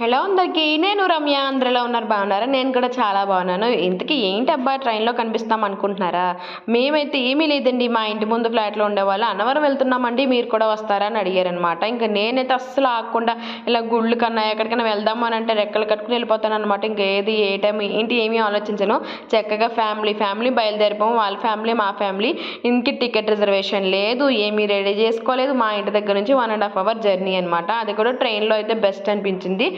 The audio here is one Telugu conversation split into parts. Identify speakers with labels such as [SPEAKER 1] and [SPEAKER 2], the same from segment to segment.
[SPEAKER 1] హలో అందరికీ నేను రమ్య అందరిలో ఉన్నారు బాగున్నారా? నేను కూడా చాలా బాగున్నాను. ఇంతకీ ఏంటి అబ్బా ట్రైన్లో కనిపిస్తాం అనుకుంటున్నారా? మేమైతే ఏమీ లేదండి మా ఇంటి ముందు ఫ్లాట్లో ఉండేవాళ్ళు అన్నవరం వెళ్తున్నామండి మీరు కూడా వస్తారా అని అడిగారనమాట ఇంకా నేనైతే అస్సలు ఆగకుండా ఇలా గుళ్ళు కన్నా ఎక్కడికైనా వెళ్దామని అంటే రెక్కలు కట్టుకుని వెళ్ళిపోతాను అనమాట ఇంకా ఏది ఏ టైం ఏంటి ఏమీ ఆలోచించను. చక్కగా ఫ్యామిలీ ఫ్యామిలీ బయలుదేరిపోము వాళ్ళ ఫ్యామిలీ మా ఫ్యామిలీ. ఇంటికి టికెట్ రిజర్వేషన్ లేదు ఏమీ రెడీ చేసుకోలేదు. మా ఇంటి దగ్గర నుంచి one and half hour journey అనమాట అది కూడా ట్రైన్లో అయితే బెస్ట్ అనిపించింది.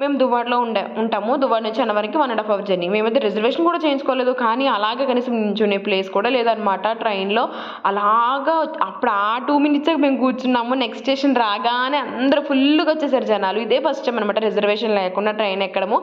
[SPEAKER 1] మేము దువ్వాడలో ఉండే ఉంటాము. దువ్వాడ నుంచి అన్నవరకు one and half hour journey మేమైతే రిజర్వేషన్ కూడా చేయించుకోలేదు. కానీ అలాగే కనీసం నించునే ప్లేస్ కూడా లేదనమాట ట్రైన్లో అలాగా అప్పుడు ఆ టూ మినిట్స్ మేము కూర్చున్నాము. నెక్స్ట్ స్టేషన్ రాగానే అందరూ ఫుల్గా వచ్చేసారు జనాలు. ఇదే ఫస్ట్ టైం అనమాట రిజర్వేషన్ లేకుండా ట్రైన్ ఎక్కడము.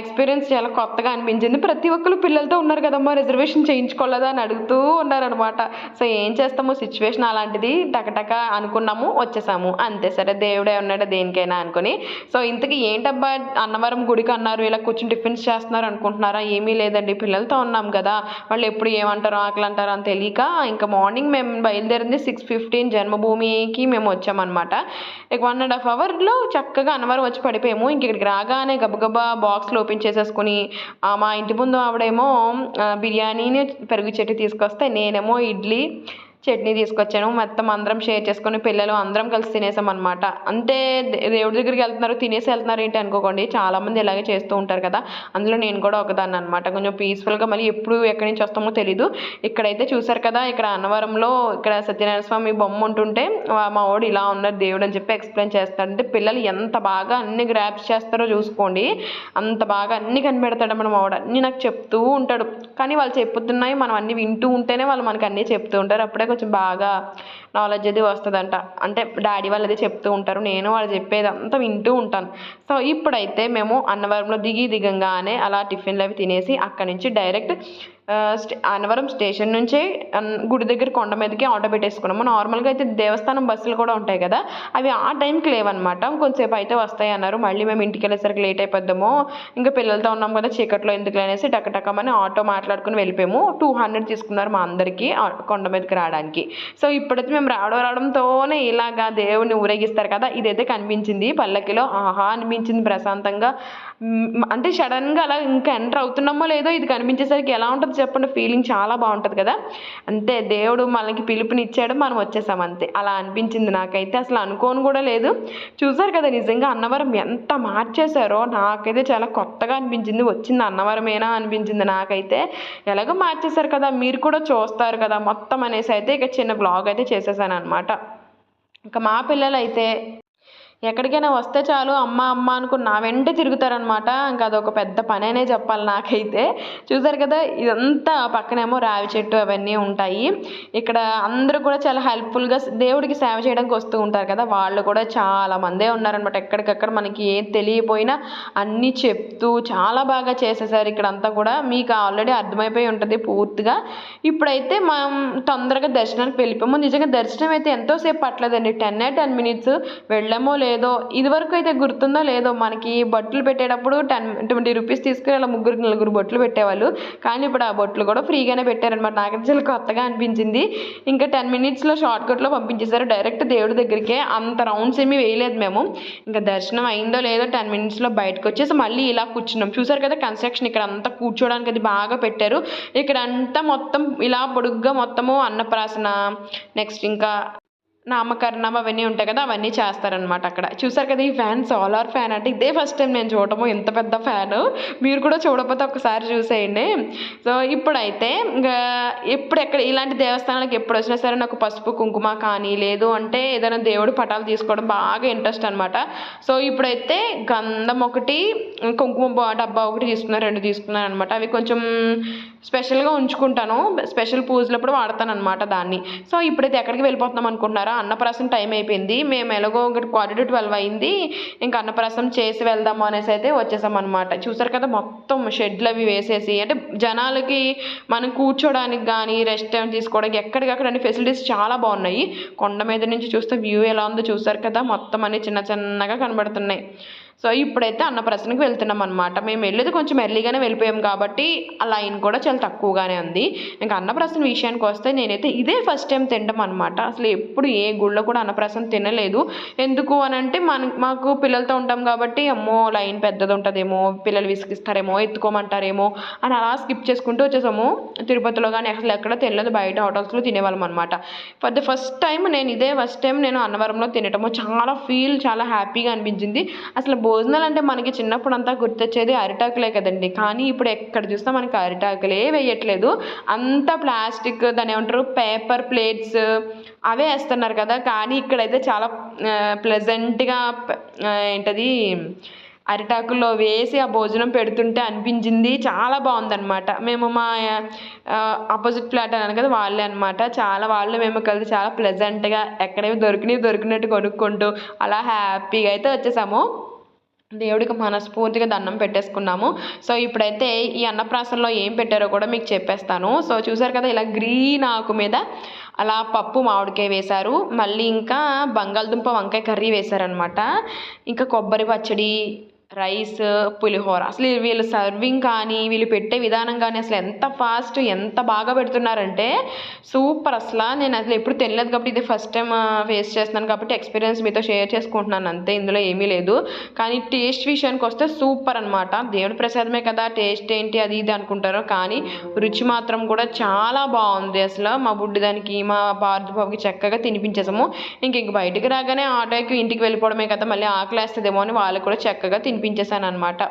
[SPEAKER 1] ఎక్స్పీరియన్స్ చాలా కొత్తగా అనిపించింది. ప్రతి ఒక్కరు పిల్లలతో ఉన్నారు కదమ్మా రిజర్వేషన్ చేయించుకోలేదా అని అడుగుతూ ఉన్నారనమాట సో ఏం చేస్తాము సిచ్యువేషన్ అలాంటిది టకటక అనుకున్నాము వచ్చేసాము. అంతే సరే దేవుడే ఉన్నాడు దేనికైనా అనుకుని. సో ఇంతకీ ఏంటబ్బా అన్నవరం గుడికి అన్నారు ఇలా కూర్చొని టిఫిన్స్ చేస్తున్నారు అనుకుంటున్నారా? ఏమీ లేదండి పిల్లలతో ఉన్నాం కదా. వాళ్ళు ఎప్పుడు ఏమంటారో ఆకలి అంటారో అని తెలియక ఇంకా మార్నింగ్ మేము బయలుదేరింది సిక్స్ ఫిఫ్టీన్ జన్మభూమికి మేము వచ్చామన్నమాట. ఇక వన్ అండ్ హాఫ్ అవర్లో చక్కగా అన్నవరం వచ్చి పడిపోయాము. ఇంక ఇక్కడికి రాగానే గబగబా బాక్స్లో ఓపెన్ చేసేసుకుని మా ఇంటి ముందు ఆవిడేమో బిర్యానీని పెరుగు చెట్టు తీసుకొస్తే నేనేమో ఇడ్లీ చట్నీ తీసుకొచ్చాను. మొత్తం అందరం షేర్ చేసుకొని పిల్లలు అందరం కలిసి తినేసాం అనమాట అంటే దే- దేవుడి దగ్గరికి వెళ్తున్నారు తినేసి వెళ్తున్నారు ఏంటి అనుకోకండి. చాలామంది ఇలాగే చేస్తూ ఉంటారు కదా. అందులో నేను కూడా ఒకదాన్ని అనమాట కొంచెం పీస్ఫుల్గా మళ్ళీ ఎప్పుడు ఎక్కడి నుంచి వస్తామో తెలీదు. ఇక్కడైతే చూసారు కదా ఇక్కడ అన్నవరంలో ఇక్కడ సత్యనారాయణ స్వామి బొమ్మ ఉంటుంటే మా వాడు ఇలా ఉన్నారు దేవుడు అని చెప్పి ఎక్స్ప్లెయిన్ చేస్తాడు అంటే పిల్లలు ఎంత బాగా అన్ని గ్రాప్స్ చేస్తారో చూసుకోండి. అంత బాగా అన్ని కనిపెడతాడు మన మా వాడు. అన్ని నాకు చెప్తూ ఉంటాడు. కానీ వాళ్ళు చెప్పుతున్నాయి మనం అన్ని వింటూ ఉంటేనే వాళ్ళు మనకు అన్నీ చెప్తూ ఉంటారు. అప్పుడే కొంచెం బాగా నాలెడ్జ్ అది వస్తుందంట. అంటే డాడీ వాళ్ళు అది చెప్తూ ఉంటారు నేను వాళ్ళు చెప్పేదంతా వింటూ ఉంటాను. సో ఇప్పుడైతే మేము అన్నవరంలో దిగి దిగంగానే అలా టిఫిన్లు అవి తినేసి అక్కడి నుంచి డైరెక్ట్ అనవరం స్టే అన్నవరం స్టేషన్ నుంచే గుడి దగ్గర కొండ మీదకి ఆటో పెట్టేసుకున్నాము. నార్మల్గా అయితే దేవస్థానం బస్సులు కూడా ఉంటాయి కదా అవి ఆ టైంకి లేవన్నమాట. కొంతసేపు అయితే వస్తాయి అన్నారు. మళ్ళీ మేము ఇంటికి వెళ్ళేసరికి లేట్ అయిపోద్దాము. ఇంకా పిల్లలతో ఉన్నాం కదా చీకట్లో ఎందుకు అనేసి టకటకమని ఆటో మాట్లాడుకుని వెళ్ళిపోయాము. టూ హండ్రెడ్ తీసుకున్నారు మా అందరికీ కొండ మీదకి రావడానికి. సో ఇప్పుడైతే మేము రావడం రావడంతోనే ఇలాగా దేవుడిని ఊరేగిస్తారు కదా ఇదైతే కనిపించింది పల్లకిలో. ఆహా అనిపించింది ప్రశాంతంగా. అంటే సడన్గా అలా ఇంకా ఎంటర్ అవుతున్నామో లేదో ఇది కనిపించేసరికి ఎలా ఉంటుంది చెప్పండి? ఫీలింగ్ చాలా బాగుంటుంది కదా? అంతే దేవుడు మనకి పిలుపునిచ్చాడు మనం వచ్చేసాం అంతే. అలా అనిపించింది నాకైతే. అసలు అనుకోను కూడా లేదు. చూసారు కదా నిజంగా అన్నవరం ఎంత మార్చేశారో? నాకైతే చాలా కొత్తగా అనిపించింది. వచ్చింది అన్నవరమేనా అనిపించింది నాకైతే. ఎలాగో మార్చేశారు కదా మీరు కూడా చూస్తారు కదా మొత్తం అనేసి అయితే ఇక చిన్న బ్లాగ్ అయితే చేసేసాను అనమాట ఇంకా మా పిల్లలైతే ఎక్కడికైనా వస్తే చాలు అమ్మ అమ్మ అనుకుని నా వెంట తిరుగుతారనమాట ఇంకా అదొక పెద్ద పనేనే చెప్పాలి నాకైతే. చూసారు కదా ఇదంతా పక్కనేమో రావి చెట్టు అవన్నీ ఉంటాయి. ఇక్కడ అందరూ కూడా చాలా హెల్ప్ఫుల్గా దేవుడికి సేవ చేయడానికి వస్తూ ఉంటారు కదా వాళ్ళు కూడా చాలా మందే ఉన్నారనమాట ఎక్కడికక్కడ మనకి ఏం తెలియపోయినా అన్నీ చెప్తూ చాలా బాగా చేసేసారు ఇక్కడ అంతా కూడా. మీకు ఆల్రెడీ అర్థమైపోయి ఉంటుంది పూర్తిగా. ఇప్పుడైతే మనం తొందరగా దర్శనానికి వెళ్ళిపోము. నిజంగా దర్శనం అయితే ఎంతోసేపు పట్టలేదండి. టెన్ టెన్ మినిట్స్ వెళ్ళామో లేదు ఇదివరకు అయితే గుర్తుందో లేదో మనకి బట్టలు పెట్టేటప్పుడు టెన్ ట్వంటీ రూపీస్ తీసుకుని అలా ముగ్గురు నలుగురు బొట్లు పెట్టేవాళ్ళు. కానీ ఇప్పుడు ఆ బొట్లు కూడా ఫ్రీగానే పెట్టారనమాట నాకైతే చాలా కొత్తగా అనిపించింది. ఇంకా టెన్ మినిట్స్లో షార్ట్ కట్లో పంపించేశారు. డైరెక్ట్ దేవుడి దగ్గరికే. అంత రౌండ్స్ ఏమీ వేయలేదు మేము. ఇంకా దర్శనం అయిందో లేదో టెన్ మినిట్స్లో బయటకు వచ్చేసి మళ్ళీ ఇలా కూర్చున్నాం. చూసారు కదా కన్స్ట్రక్షన్ ఇక్కడ అంతా కూర్చోడానికి అది బాగా పెట్టారు. ఇక్కడ అంతా మొత్తం ఇలా పొడుగ్గా మొత్తము అన్నప్రాసన. నెక్స్ట్ ఇంకా నామకరణం అవన్నీ ఉంటాయి కదా అవన్నీ చేస్తారనమాట అక్కడ. చూసారు కదా ఈ ఫ్యాన్ సోలార్ ఫ్యాన్ అంటే ఇదే ఫస్ట్ టైం నేను చూడటము. ఇంత పెద్ద ఫ్యాన్. మీరు కూడా చూడకపోతే ఒకసారి చూసేయండి. సో ఇప్పుడైతే ఇంకా ఎప్పుడు ఎక్కడ ఇలాంటి దేవస్థానాలకు ఎప్పుడు వచ్చినా సరే నాకు పసుపు కుంకుమ కానీ లేదు అంటే ఏదైనా దేవుడు పటాలు తీసుకోవడం బాగా ఇంట్రెస్ట్ అనమాట సో ఇప్పుడైతే గంధం ఒకటి కుంకుమ డబ్బా ఒకటి తీసుకున్నాను రెండు తీసుకున్నాను అనమాట అవి కొంచెం స్పెషల్గా ఉంచుకుంటాను. స్పెషల్ పూజలప్పుడు వాడతాను అనమాట దాన్ని. సో ఇప్పుడైతే ఎక్కడికి వెళ్ళిపోతున్నాం అనుకుంటున్నారా? అన్నప్రాసం టైం అయిపోయింది. మేము ఎలాగో ఒకటి క్వార్టర్ టు ట్వెల్వ్ అయింది. ఇంకా అన్నప్రాసం చేసి వెళ్దాము అనేసి అయితే వచ్చేసాం అనమాట చూసారు కదా మొత్తం షెడ్లు అవి వేసేసి అంటే జనాలకి మనం కూర్చోడానికి కానీ రెస్ట్ తీసుకోవడానికి ఎక్కడికక్కడ అన్ని ఫెసిలిటీస్ చాలా బాగున్నాయి. కొండ మీద నుంచి చూస్తే వ్యూ ఎలా ఉందో చూసారు కదా మొత్తం అన్ని చిన్న చిన్నగా కనబడుతున్నాయి. సో ఇప్పుడైతే అన్నప్రసన్నకి వెళ్తున్నాం అనమాట మేము వెళ్ళేది కొంచెం ఎర్లీగానే వెళ్ళిపోయాం కాబట్టి ఆ లైన్ కూడా చాలా తక్కువగానే ఉంది. ఇంకా అన్నప్రసన్న విషయానికి వస్తే నేనైతే ఇదే ఫస్ట్ టైం తినడం అనమాట అసలు ఎప్పుడు ఏ గుళ్ళో కూడా అన్నప్రసన్న తినలేదు. ఎందుకు అని అంటే మన మాకు పిల్లలతో ఉంటాం కాబట్టి అమ్మో లైన్ పెద్దది ఉంటుందేమో పిల్లలు విసిగిస్తారేమో ఎత్తుకోమంటారేమో అని అలా స్కిప్ చేసుకుంటూ వచ్చేసాము. తిరుపతిలో కానీ అసలు ఎక్కడ తినలేదు. బయట హోటల్స్లో తినేవాళ్ళం అనమాట ఫర్ ద ఫస్ట్ టైం నేను ఇదే ఫస్ట్ టైం నేను అన్నవరంలో తినటము చాలా ఫీల్ చాలా హ్యాపీగా అనిపించింది. అసలు భోజనాలు అంటే మనకి చిన్నప్పుడు అంతా గుర్తొచ్చేది అరిటాకులే కదండి. కానీ ఇప్పుడు ఎక్కడ చూస్తే మనకి అరిటాకులే వేయట్లేదు. అంతా ప్లాస్టిక్ దాని ఏమంటారు? పేపర్ ప్లేట్స్ అవే వేస్తున్నారు కదా. కానీ ఇక్కడైతే చాలా ప్లెజెంట్గా ఏంటది? అరిటాకుల్లో వేసి ఆ భోజనం పెడుతుంటే అనిపించింది. చాలా బాగుందన్నమాట. మేము మా ఆపోజిట్ ఫ్లాట్ అన్నాను కదా వాళ్ళే అనమాట చాలా వాళ్ళు మేము కలిసి చాలా ప్లెజెంట్గా ఎక్కడేమి దొరికినవి దొరికినట్టు కొనుక్కుంటూ అలా హ్యాపీగా అయితే వచ్చేసాము. దేవుడికి మనస్ఫూర్తిగా దండం పెట్టేసుకున్నాము. సో ఇప్పుడైతే ఈ అన్నప్రాసంలో ఏం పెట్టారో కూడా మీకు చెప్పేస్తాను. సో చూసారు కదా ఇలా గ్రీన్ ఆకు మీద అలా పప్పు మామిడికాయ వేశారు. మళ్ళీ ఇంకా బంగాళదుంప వంకాయ కర్రీ వేశారనమాట ఇంకా కొబ్బరి పచ్చడి రైస్ పులిహోర. అసలు వీళ్ళు సర్వింగ్ కానీ వీళ్ళు పెట్టే విధానం కానీ అసలు ఎంత ఫాస్ట్ ఎంత బాగా పెడుతున్నారంటే సూపర్. అసలు నేను అసలు ఎప్పుడు తినలేదు కాబట్టి ఇది ఫస్ట్ టైం ఫేస్ చేస్తున్నాను కాబట్టి ఎక్స్పీరియన్స్ మీతో షేర్ చేసుకుంటున్నాను. అంతే ఇందులో ఏమీ లేదు. కానీ టేస్ట్ విషయానికి వస్తే సూపర్ అనమాట దేవుడి ప్రసాదమే కదా టేస్ట్ ఏంటి అది ఇది అనుకుంటారు కానీ రుచి మాత్రం కూడా చాలా బాగుంది. అసలు మా బుడ్డి దానికి మా భారత బాబుకి చక్కగా తినిపించేసాము. ఇంక ఇంక బయటికి రాగానే ఆటోకి ఇంటికి వెళ్ళిపోవడమే కదా మళ్ళీ ఆకలి వేస్తుందేమో అని వాళ్ళకి కూడా చక్కగా తిని తినిపించేశాను అనమాట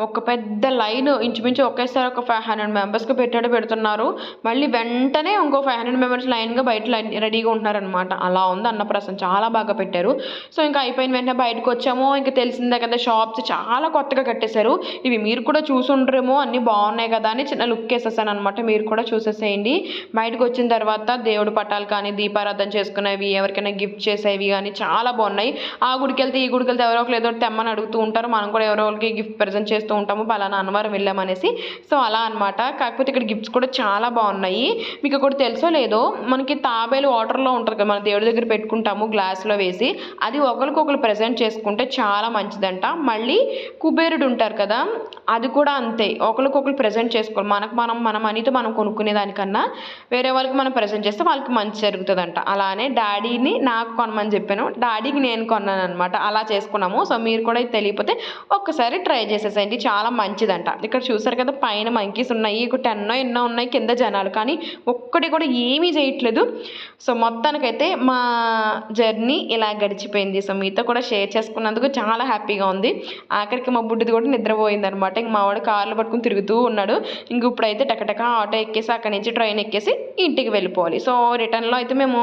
[SPEAKER 1] ఒక పెద్ద లైన్ ఇంచుమించు ఒకేసారి ఒక ఫైవ్ హండ్రెడ్ మెంబర్స్కి పెట్టాడు పెడుతున్నారు. మళ్ళీ వెంటనే ఇంకో ఫైవ్ హండ్రెడ్ మెంబర్స్ లైన్గా బయట లైన్ రెడీగా ఉంటున్నారనమాట అలా ఉంది అన్నప్రసం చాలా బాగా పెట్టారు. సో ఇంకా అయిపోయిన వెంటనే బయటకు వచ్చాము. ఇంకా తెలిసిందే కదా షాప్స్ చాలా కొత్తగా కట్టేశారు. ఇవి మీరు కూడా చూసుండ్రేమో అన్నీ బాగున్నాయి కదా అని చిన్న లుక్ వేసేసాను అనమాట మీరు కూడా చూసేసేయండి. బయటకు వచ్చిన తర్వాత దేవుడి పటాలు కానీ దీపారాధన చేసుకునేవి ఎవరికైనా గిఫ్ట్ చేసేవి కానీ చాలా బాగున్నాయి. ఆ గుడికి వెళ్తే ఈ గుడికి వెళ్తే ఎవరో ఒకరు ఏదో తెమ్మని అడుగుతూ ఉంటారు. మనం కూడా ఎవరో ఒకరికి గిఫ్ట్ ప్రజెంట్ చేస్తూ ఉంటాము పలానా అన్నవరం వెళ్ళామనేసి సో అలా అనమాట కాకపోతే ఇక్కడ గిఫ్ట్స్ కూడా చాలా బాగున్నాయి. మీకు ఒకటి తెలుసో లేదో మనకి తాబేలు వాటర్లో ఉంటుంది కదా మన దేవుడి దగ్గర పెట్టుకుంటాము గ్లాస్లో వేసి. అది ఒకరికొకరు ప్రజెంట్ చేసుకుంటే చాలా మంచిదంట. మళ్ళీ కుబేరుడు ఉంటారు కదా అది కూడా అంతే. ఒకరికొకరు ప్రజెంట్ చేసుకోవాలి. మనకు మనం మన మనీతో మనం కొనుక్కునే దానికన్నా వేరే వాళ్ళకి మనం ప్రజెంట్ చేస్తే వాళ్ళకి మంచి జరుగుతుందంట. అలానే డాడీని నాకు కొనమని చెప్పాను. డాడీకి నేను కొన్నాను అనమాట అలా చేసుకున్నాము. సో మీరు కూడా ఇది తెలియకపోతే ఒక్కసారి ట్రై చేసేసేయండి. చాలా మంచిదంట. ఇక్కడ చూసారు కదా పైన మంకీస్ ఉన్నాయి ఇక టెన్ ఎన్నో ఉన్నాయి కింద జనాలు. కానీ ఒక్కటి కూడా ఏమీ చేయట్లేదు. సో మొత్తానికైతే మా జర్నీ ఇలా గడిచిపోయింది. సో మీతో కూడా షేర్ చేసుకున్నందుకు చాలా హ్యాపీగా ఉంది. ఆఖరికి మా బుడ్డిది కూడా నిద్రపోయింది అనమాట ఇంక మా వాడు కార్లు పట్టుకుని తిరుగుతూ ఉన్నాడు. ఇంక ఇప్పుడైతే టకటక ఆటో ఎక్కేసి అక్కడి నుంచి ట్రైన్ ఎక్కేసి ఇంటికి వెళ్ళిపోవాలి. సో రిటర్న్లో అయితే మేము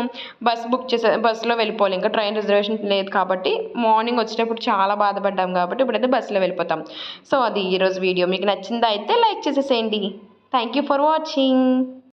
[SPEAKER 1] బస్ బుక్ చేసే బస్సులో వెళ్ళిపోవాలి. ఇంకా ట్రైన్ రిజర్వేషన్ లేదు కాబట్టి మార్నింగ్ వచ్చేటప్పుడు చాలా బాధపడ్డాం కాబట్టి ఇప్పుడైతే బస్సులో వెళ్ళిపోతాం. సో సో అది ఈరోజు వీడియో మీకు నచ్చిందా అయితే లైక్ చేసేసేయండి. Thank you for watching